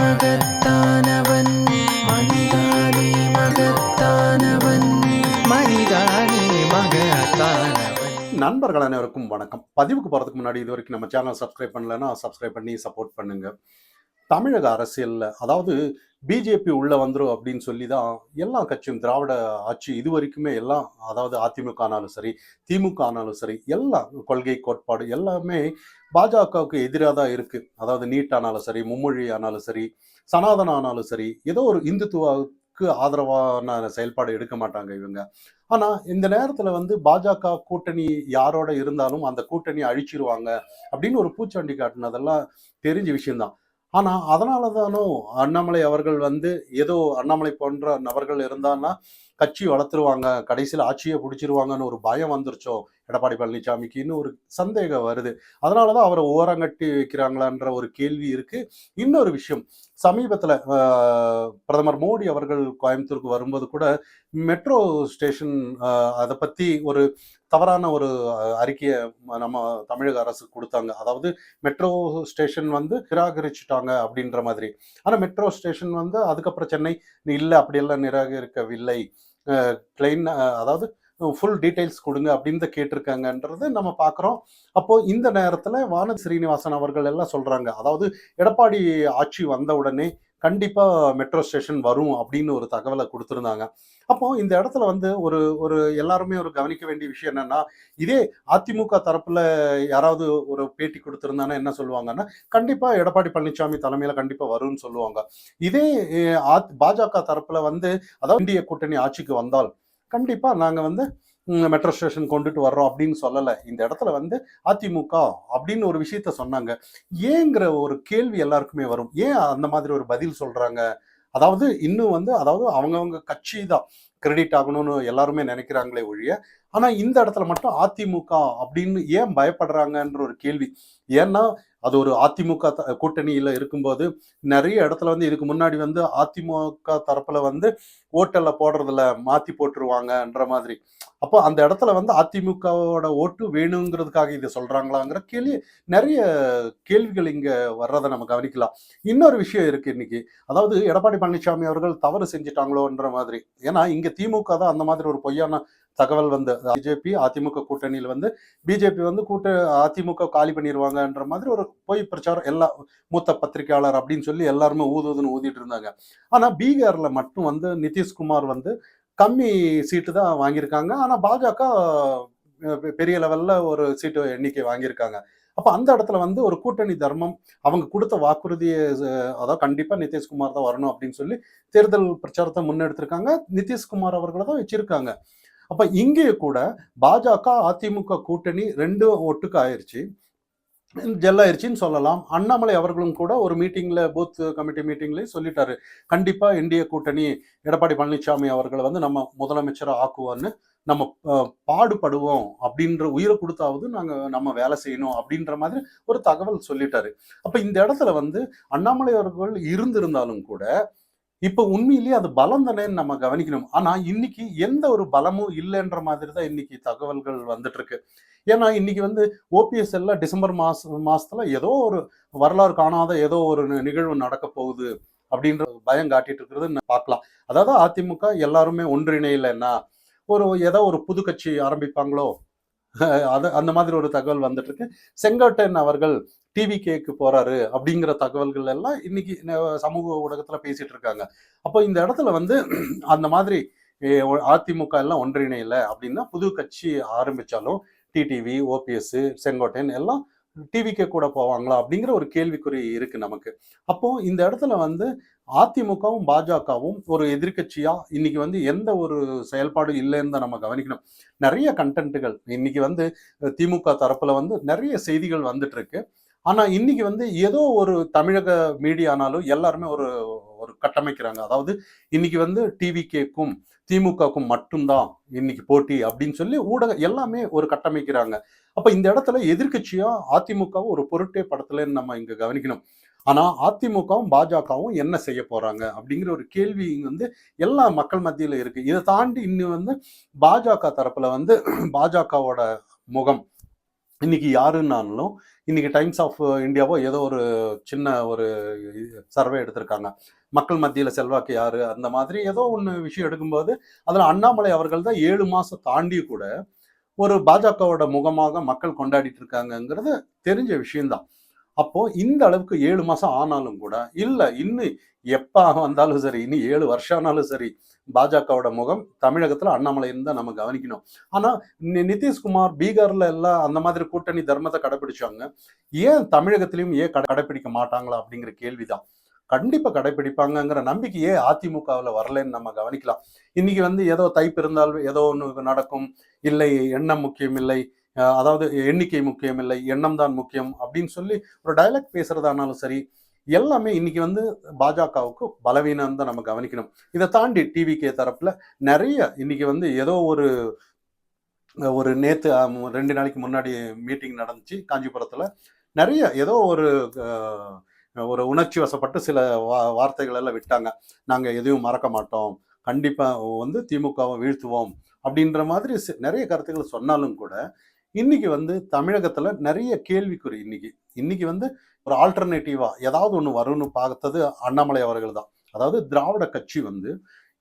மகத்தானவன் மகத்தானவன் மகத்தானவன். நண்பர்கள் அனைவருக்கும் வணக்கம். பதிவுக்கு போகிறதுக்கு முன்னாடி இது வரைக்கும் நம்ம சேனல் சப்ஸ்கிரைப் பண்ணலன்னா சப்ஸ்கிரைப் பண்ணி சப்போர்ட் பண்ணுங்க. தமிழக அரசியலில் அதாவது பிஜேபி உள்ள வந்துரும் அப்படின்னு சொல்லி தான் எல்லா கட்சியும் திராவிட ஆட்சி இது வரைக்குமே எல்லாம் அதாவது அதிமுக ஆனாலும் சரி திமுக ஆனாலும் சரி எல்லா கொள்கை கோட்பாடு எல்லாமே பாஜகவுக்கு எதிராக தான் இருக்கு. அதாவது நீட் ஆனாலும் சரி மும்மொழி ஆனாலும் சரி சனாதனம் ஆனாலும் சரி ஏதோ ஒரு இந்துத்துவாவுக்கு ஆதரவான செயல்பாடு எடுக்க மாட்டாங்க இவங்க. ஆனா இந்த நேரத்துல வந்து பாஜக கூட்டணி யாரோட இருந்தாலும் அந்த கூட்டணி அழிச்சிருவாங்க அப்படின்னு ஒரு பூச்சாண்டி காட்டினதெல்லாம் தெரிஞ்ச விஷயம்தான். ஆனா அதனால தானோ அண்ணாமலை அவர்கள் வந்து ஏதோ அண்ணாமலை போன்ற நபர்கள் இருந்தான்னா கட்சி வளர்த்துருவாங்க கடைசியில் ஆட்சியை பிடிச்சிருவாங்கன்னு ஒரு பயம் வந்துருச்சோ? எடப்பாடி பழனிசாமிக்குன்னு ஒரு சந்தேகம் வருது. அதனாலதான் அவரை ஓரங்கட்டி வைக்கிறாங்களான்ற ஒரு கேள்வி இருக்கு. இன்னொரு விஷயம் சமீபத்துல ஆஹ், பிரதமர் மோடி அவர்கள் கோயம்புத்தூருக்கு வரும்போது கூட மெட்ரோ ஸ்டேஷன் அதை பத்தி ஒரு தவறான ஒரு அறிக்கையை நம்ம தமிழக அரசு கொடுத்தாங்க. அதாவது மெட்ரோ ஸ்டேஷன் வந்து நிராகரிச்சுட்டாங்க அப்படின்ற மாதிரி. ஆனால் மெட்ரோ ஸ்டேஷன் வந்து அதுக்கப்புறம் சென்னை இல்லை அப்படியெல்லாம் நிராகரிக்கவில்லை. கிளைன் அதாவது ஃபுல் டீடைல்ஸ் கொடுங்க அப்படின்னு தான் கேட்டிருக்காங்கன்றது நம்ம பார்க்குறோம். அப்போ இந்த நேரத்தில் வானதி ஸ்ரீனிவாசன் அவர்கள் எல்லாம் சொல்றாங்க. அதாவது எடப்பாடி ஆட்சி வந்த உடனே கண்டிப்பா மெட்ரோ ஸ்டேஷன் வரும் அப்படின்னு ஒரு தகவலை கொடுத்துருந்தாங்க. அப்போ இந்த இடத்துல வந்து ஒரு ஒரு எல்லாருமே ஒரு கவனிக்க வேண்டிய விஷயம் என்னன்னா இதே அதிமுக தரப்புல யாராவது ஒரு பேட்டி கொடுத்திருந்தாங்கன்னா என்ன சொல்லுவாங்கன்னா கண்டிப்பா எடப்பாடி பழனிசாமி தலைமையில கண்டிப்பா வரும்னு சொல்லுவாங்க. இதே பாஜக தரப்புல வந்து அதாவது இந்திய கூட்டணி ஆட்சிக்கு வந்தால் கண்டிப்பாக நாங்கள் வந்து மெட்ரோ ஸ்டேஷன் கொண்டுட்டு வர்றோம் அப்படின்னு சொல்லலை. இந்த இடத்துல வந்து அதிமுக அப்படின்னு ஒரு விஷயத்த சொன்னாங்க. ஏங்கிற ஒரு கேள்வி எல்லாருக்குமே வரும். ஏன் அந்த மாதிரி ஒரு பதில் சொல்கிறாங்க அதாவது இன்னும் வந்து அதாவது அவங்கவுங்க கட்சி தான். கிரெடிட் ஆகணும்னு எல்லாருமே நினைக்கிறாங்களே ஒழிய ஆனா இந்த இடத்துல மட்டும் அதிமுக அப்படின்னு ஏன் பயப்படுறாங்கன்ற ஒரு கேள்வி. ஏன்னா அது ஒரு அதிமுக த- கூட்டணியில இருக்கும்போது நிறைய இடத்துல வந்து இதுக்கு முன்னாடி வந்து அதிமுக தரப்புல வந்து ஓட்டல்ல போடுறதுல மாத்தி போட்டுருவாங்கன்ற மாதிரி. அப்போ அந்த இடத்துல வந்து அதிமுகவோட ஓட்டு வேணுங்கிறதுக்காக இதை சொல்றாங்களாங்கிற கேள்வி நிறைய கேள்விகள் இங்க வர்றதை நம்ம கவனிக்கலாம். இன்னொரு விஷயம் இருக்கு இன்னைக்கு. அதாவது எடப்பாடி பழனிசாமி அவர்கள் தவறு செஞ்சுட்டாங்களோன்ற மாதிரி. ஏன்னா இங்க திமுக தான் அந்த மாதிரி ஒரு பொய்யான தகவல் வந்து பிஜேபி அதிமுக கூட்டணியில் வந்து பிஜேபி வந்து கூட்ட அதிமுக காலி பண்ணிடுவாங்கன்ற மாதிரி ஒரு பொய் பிரச்சாரம் எல்லா மூத்த பத்திரிகையாளர் அப்படின்னு சொல்லி எல்லாருமே ஊதுதுன்னு ஊதிட்டு இருந்தாங்க. ஆனால் பீகாரில் மட்டும் வந்து நிதிஷ்குமார் வந்து கம்மி சீட்டு தான் வாங்கியிருக்காங்க. ஆனால் பாஜக பெரிய லெவலில் ஒரு சீட்டு எண்ணிக்கை வாங்கியிருக்காங்க. அப்போ அந்த இடத்துல வந்து ஒரு கூட்டணி தர்மம் அவங்க கொடுத்த வாக்குறுதியை அதாவது கண்டிப்பாக நிதிஷ்குமார் தான் வரணும் அப்படின்னு சொல்லி தேர்தல் பிரச்சாரத்தை முன்னெடுத்திருக்காங்க. நிதிஷ்குமார் அவர்களை தான் வச்சிருக்காங்க. அப்ப இங்கே கூட பாஜக அதிமுக கூட்டணி ரெண்டும் ஒட்டுக்கு ஆயிடுச்சு ஜெல்லாயிருச்சின்னு சொல்லலாம். அண்ணாமலை அவர்களும் கூட ஒரு மீட்டிங்ல பூத் கமிட்டி மீட்டிங்லேயும் சொல்லிட்டாரு. கண்டிப்பா இந்திய கூட்டணி எடப்பாடி பழனிசாமி அவர்களை வந்து நம்ம முதலமைச்சராக ஆக்குவான்னு நம்ம பாடுபடுவோம் அப்படின்ற உயிரை கொடுத்தாவது நாங்க நம்ம வேலை செய்யணும் அப்படின்ற மாதிரி ஒரு தகவல் சொல்லிட்டாரு. அப்ப இந்த இடத்துல வந்து அண்ணாமலை அவர்கள் இருந்திருந்தாலும் கூட இப்போ உண்மையிலேயே அது பலம் தானேன்னு நம்ம கவனிக்கணும். ஆனா இன்னைக்கு எந்த ஒரு பலமும் இல்லைன்ற மாதிரி தான் இன்னைக்கு தகவல்கள் வந்துட்டு இருக்கு ஏன்னா இன்னைக்கு வந்து ஓபிஎஸ் எல்லாம் டிசம்பர் மாச மாசத்துல ஏதோ ஒரு வரலாறு காணாத ஏதோ ஒரு நிகழ்வு நடக்க போகுது அப்படின்ற பயம் காட்டிட்டு இருக்கிறது பார்க்கலாம். அதாவது அதிமுக எல்லாருமே ஒன்றிணையிலன்னா ஒரு ஏதோ ஒரு புது கட்சி ஆரம்பிப்பாங்களோ அது அந்த மாதிரி ஒரு தகவல் வந்துட்டு இருக்கு செங்கோட்டையன் அவர்கள் டிவி கேக்கு போறாரு அப்படிங்கிற தகவல்கள் எல்லாம் இன்னைக்கு சமூக ஊடகத்துல பேசிட்டு இருக்காங்க. அப்போ இந்த இடத்துல வந்து அந்த மாதிரி அதிமுக எல்லாம் ஒன்றிணையில அப்படின்னா புது கட்சி ஆரம்பிச்சாலும் டிடிவி ஓபிஎஸ் செங்கோட்டையன் எல்லாம் டிவிக்கு கூட போவாங்களா அப்படிங்கிற ஒரு கேள்விக்குறி இருக்கு நமக்கு. அப்போ இந்த இடத்துல வந்து அதிமுகவும் பாஜகவும் ஒரு எதிர்கட்சியா இன்னைக்கு வந்து எந்த ஒரு செயல்பாடும் இல்லைன்னு தான் நம்ம கவனிக்கணும். நிறைய கண்டென்ட்டுகள் இன்னைக்கு வந்து திமுக தரப்புல வந்து நிறைய செய்திகள் வந்துட்டு இருக்கு. ஆனா இன்னைக்கு வந்து ஏதோ ஒரு தமிழக மீடியானாலும் எல்லாருமே ஒரு ஒரு கட்டமைக்கிறாங்க. அதாவது இன்னைக்கு வந்து டிவிகேக்கும் திமுகவுக்கும் மட்டும்தான் இன்னைக்கு போட்டி அப்படின்னு சொல்லி ஊடக எல்லாமே ஒரு கட்டமைக்கிறாங்க. அப்ப இந்த இடத்துல எதிர்க்கட்சியா அதிமுகவும் ஒரு பொருட்டே படத்துலன்னு நம்ம இங்க கவனிக்கணும். ஆனா அதிமுகவும் பாஜகவும் என்ன செய்ய போறாங்க அப்படிங்கிற ஒரு கேள்வி இங்க வந்து எல்லா மக்கள் மத்தியில இருக்கு. இதை தாண்டி இன்னும் வந்து பாஜக தரப்புல வந்து பாஜகவோட முகம் இன்னைக்கு யாருன்னாலும் இன்னைக்கு டைம்ஸ் ஆஃப் இந்தியாவோ ஏதோ ஒரு சின்ன ஒரு சர்வே எடுத்திருக்காங்க. மக்கள் மத்தியில் செல்வாக்கு யார்? அந்த மாதிரி ஏதோ ஒன்று விஷயம் எடுக்கும்போது அதில் அண்ணாமலை அவர்கள் தான் ஏழு மாதம் தாண்டி கூட ஒரு பாஜகவோட முகமாக மக்கள் கொண்டாடிட்டு இருக்காங்கங்கிறது தெரிஞ்ச விஷயம்தான். அப்போ இந்த அளவுக்கு ஏழு மாசம் ஆனாலும் கூட இல்ல இன்னும் எப்ப வந்தாலும் சரி இன்னும் ஏழு வருஷம் ஆனாலும் சரி பாஜகவோட முகம் தமிழகத்துல அண்ணாமலைன்னு தான் நம்ம கவனிக்கணும். ஆனா நிதிஷ்குமார் பீகார்ல எல்லாம் அந்த மாதிரி கூட்டணி தர்மத்தை கடைபிடிச்சாங்க ஏன் தமிழகத்திலயும் ஏன் கடை- கடைபிடிக்க மாட்டாங்களா அப்படிங்கிற கேள்விதான். கண்டிப்பா கடைபிடிப்பாங்கங்கிற நம்பிக்கை ஏன் அதிமுகவில் வரலன்னு நம்ம கவனிக்கலாம். இன்னைக்கு வந்து ஏதோ தைப்பு இருந்தால் ஏதோ ஒன்று நடக்கும். இல்லை எண்ணம் முக்கியம் இல்லை. அதாவது எண்ணிக்கை முக்கியம் இல்லை எண்ணம் தான் முக்கியம் அப்படின்னு சொல்லி ஒரு டைலாக் பேசுறதானாலும் சரி எல்லாமே இன்னைக்கு வந்து பாஜகவுக்கு பலவீனம் தான் நம்ம கவனிக்கணும். இதை தாண்டி டிவிகே தரப்புல நிறைய இன்னைக்கு வந்து ஏதோ ஒரு ஒரு நேத்து ரெண்டு நாளைக்கு முன்னாடி மீட்டிங் நடந்துச்சு காஞ்சிபுரத்துல. நிறைய ஏதோ ஒரு ஒரு உணர்ச்சி வசப்பட்டு சில வா- வார்த்தைகள் எல்லாம் விட்டாங்க. நாங்க எதையும் மறக்க மாட்டோம். கண்டிப்பா வந்து திமுகவை வீழ்த்துவோம் அப்படின்ற மாதிரி நிறைய கருத்துக்கள் சொன்னாலும் கூட இன்னைக்கு வந்து தமிழகத்துல நிறைய கேள்விக்குறி இன்னைக்கு. இன்னைக்கு வந்து ஒரு ஆல்டர்னேட்டிவா ஏதாவது ஒன்று வரும்னு பார்த்தது அண்ணாமலை அவர்கள் தான். அதாவது திராவிட கட்சி வந்து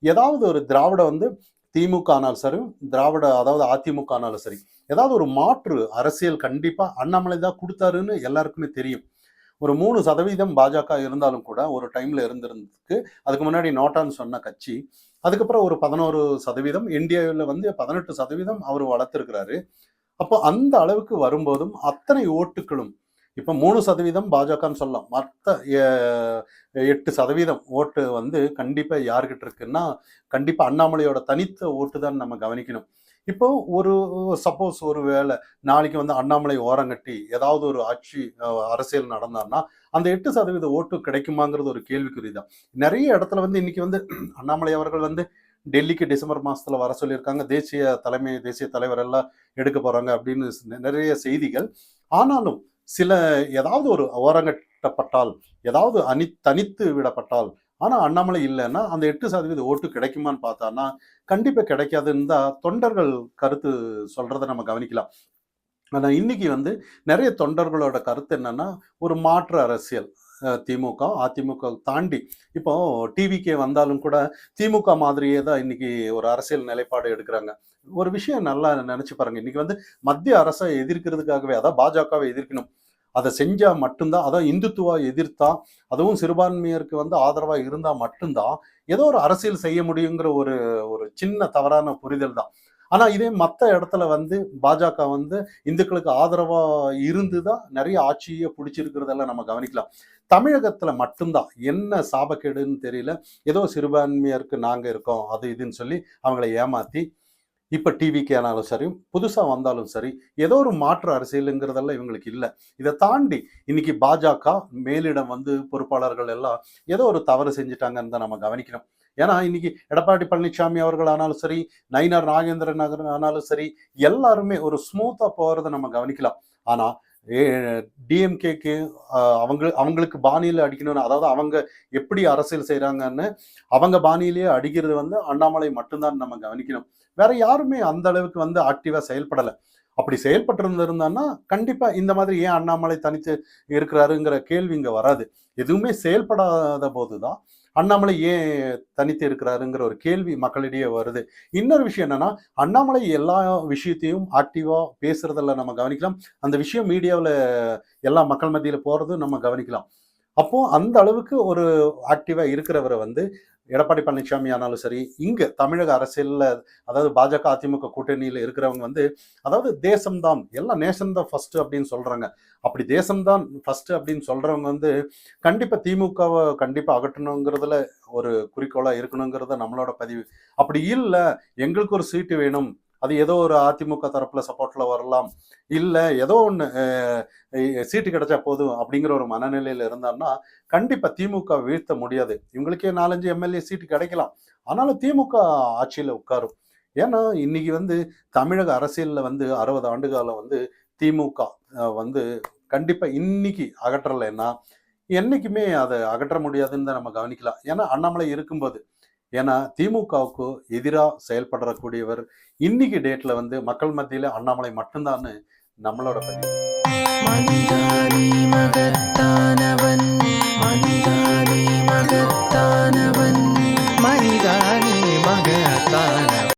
ஏதாவது ஒரு திராவிட வந்து திமுக ஆனாலும் சரி திராவிட அதாவது அதிமுக ஆனாலும் சரி ஏதாவது ஒரு மாற்று அரசியல் கண்டிப்பா அண்ணாமலை தான் கொடுத்தாருன்னு எல்லாருக்குமே தெரியும். ஒரு மூணு சதவீதம் பாஜக இருந்தாலும் கூட ஒரு டைம்ல இருந்திருந்ததுக்கு அதுக்கு முன்னாடி நோட்டான்னு சொன்ன கட்சி அதுக்கப்புறம் ஒரு பதினோரு சதவீதம் இந்தியாவில் வந்து பதினெட்டு சதவீதம் அவர் வளர்த்துருக்கிறாரு. அப்போ அந்த அளவுக்கு வரும்போதும் அத்தனை ஓட்டுகளும் இப்போ மூணு சதவீதம் பாஜகன்னு சொல்லலாம். மற்ற எட்டு சதவீதம் ஓட்டு வந்து கண்டிப்பா யார்கிட்ட இருக்குன்னா கண்டிப்பா அண்ணாமலையோட தனித்த ஓட்டு தான் நம்ம கவனிக்கணும். இப்போ ஒரு சப்போஸ் ஒரு வேளை நாளைக்கு வந்து அண்ணாமலை ஓரங்கட்டி ஏதாவது ஒரு ஆட்சி அரசியல் நடந்தார்னா அந்த எட்டு சதவீத ஓட்டு கிடைக்குமாங்கிறது ஒரு கேள்விக்குறி தான். நிறைய இடத்துல வந்து இன்னைக்கு வந்து அண்ணாமலை அவர்கள் வந்து டெல்லிக்கு டிசம்பர் மாதத்தில் வர சொல்லியிருக்காங்க. தேசிய தலைமை தேசிய தலைவர் எல்லாம் எடுக்க போறாங்க அப்படின்னு நிறைய செய்திகள். ஆனாலும் சில ஏதாவது ஒரு ஓரங்கட்டப்பட்டால் ஏதாவது அணி தனித்து விடப்பட்டால் ஆனால் அண்ணாமலை இல்லைன்னா அந்த எட்டு சதவீத ஓட்டு கிடைக்குமான்னு பார்த்தான்னா கண்டிப்பாக கிடைக்காதுன்னு தான் தொண்டர்கள் கருத்து சொல்றதை நம்ம கவனிக்கலாம். ஆனால் இன்னைக்கு வந்து நிறைய தொண்டர்களோட கருத்து என்னன்னா ஒரு மாற்று அரசியல். திமுக அதிமுக தாண்டி இப்போ டிவிக்கே வந்தாலும் கூட திமுக மாதிரியே தான் இன்னைக்கு ஒரு அரசியல் நிலைப்பாடு எடுக்கிறாங்க. ஒரு விஷயம் நல்லா நினைச்சு பாருங்க. இன்னைக்கு வந்து மத்திய அரசை எதிர்க்கிறதுக்காகவே அதான் பாஜகவை எதிர்க்கணும். அதை செஞ்சா மட்டும்தான் அதான் இந்துத்துவா எதிர்த்தா அதுவும் சிறுபான்மையருக்கு வந்து ஆதரவா இருந்தா மட்டும்தான் ஏதோ ஒரு அரசியல் செய்ய முடியுங்கிற ஒரு ஒரு சின்ன தவறான புரிதல் தான். ஆனா இதே மற்ற இடத்துல வந்து பாஜக வந்து இந்துக்களுக்கு ஆதரவா இருந்துதான் நிறைய ஆட்சியை பிடிச்சிருக்கிறதெல்லாம் நம்ம கவனிக்கலாம். தமிழகத்துல மட்டும்தான். என்ன சாபக்கேடுன்னு தெரியல. ஏதோ சிறுபான்மையருக்கு நாங்க இருக்கோம் அது இதுன்னு சொல்லி அவங்களை ஏமாத்தி இப்போ டிவிக்கு ஆனாலும் சரி புதுசாக வந்தாலும் சரி ஏதோ ஒரு மாற்று அரசியலுங்கிறதெல்லாம் இவங்களுக்கு இல்லை. இதை தாண்டி இன்னைக்கு பாஜக மேலிடம் வந்து பொறுப்பாளர்கள் எல்லாம் ஏதோ ஒரு தவறு செஞ்சுட்டாங்கன்னு தான் நம்ம கவனிக்கணும் ஏன்னா இன்னைக்கு எடப்பாடி பழனிசாமி அவர்கள் ஆனாலும் சரி நயினார் நாகேந்திரன் நகர் ஆனாலும் சரி எல்லாருமே ஒரு ஸ்மூத்தாக போகிறத நம்ம கவனிக்கலாம். ஆனால் டிஎம்கேக்கு அவங்க அவங்களுக்கு பாணியில் அடிக்கணும்னு அதாவது அவங்க எப்படி அரசியல் செய்கிறாங்கன்னு அவங்க பாணியிலேயே அடிக்கிறது வந்து அண்ணாமலை மட்டும்தான் நம்ம கவனிக்கணும். வேற யாருமே அந்த அளவுக்கு வந்து ஆக்டிவா செயல்படலை. அப்படி செயல்பட்டு இருந்திருந்தான்னா கண்டிப்பா இந்த மாதிரி ஏன் அண்ணாமலை தனித்து இருக்கிறாருங்கிற கேள்வி இங்க வராது. எதுவுமே செயல்படாத போதுதான் அண்ணாமலை ஏன் தனித்து இருக்கிறாருங்கிற ஒரு கேள்வி மக்களிடையே வருது. இன்னொரு விஷயம் என்னன்னா அண்ணாமலை எல்லா விஷயத்தையும் ஆக்டிவா பேசுறதெல்லாம் நம்ம கவனிக்கலாம். அந்த விஷயம் மீடியாவில் எல்லா மக்கள் மத்தியில் போறதும் நம்ம கவனிக்கலாம். அப்போ அந்த அளவுக்கு ஒரு ஆக்டிவா இருக்கிறவரை வந்து எடப்பாடி பழனிசாமி ஆனாலும் சரி இங்க தமிழக அரசியல்ல அதாவது பாஜக அதிமுக கூட்டணியில இருக்கிறவங்க வந்து அதாவது தேசம்தான் எல்லாம் நேஷன் தான் ஃபர்ஸ்ட் அப்படின்னு சொல்றாங்க. அப்படி தேசம்தான் ஃபர்ஸ்ட் அப்படின்னு சொல்றவங்க வந்து கண்டிப்பா திமுகவை கண்டிப்பா அகற்றணுங்கிறதுல ஒரு குறிக்கோளா இருக்கணுங்கிறத நம்மளோட பதிவு. அப்படி இல்லை எங்களுக்கு ஒரு சீட்டு வேணும் அது ஏதோ ஒரு அதிமுக தரப்புல சப்போர்ட்ல வரலாம். இல்ல ஏதோ ஒன்று சீட்டு கிடைச்சா போதும் அப்படிங்கிற ஒரு மனநிலையில இருந்தான்னா கண்டிப்பா திமுக வீழ்த்த முடியாது. இவங்களுக்கே நாலஞ்சு எம்எல்ஏ சீட்டு கிடைக்கலாம். ஆனாலும் திமுக ஆட்சியில உட்காரும். ஏன்னா இன்னைக்கு வந்து தமிழக அரசியல்ல வந்து அறுபது ஆண்டு காலம் வந்து திமுக வந்து கண்டிப்பா இன்னைக்கு அகற்றலைன்னா என்னைக்குமே அதை அகற்ற முடியாதுன்னு தான் நம்ம கவனிக்கலாம். ஏன்னா அண்ணாமலை இருக்கும்போது ஏன்னா திமுகவுக்கு எதிராக செயல்படக்கூடியவர் இன்னைக்கு டேட்ல வந்து மக்கள் மத்தியில அண்ணாமலை மட்டும்தான்னு நம்மளோட பதிவு. மகத்தானவன் மகத்தானவன் மகத்தானவன்.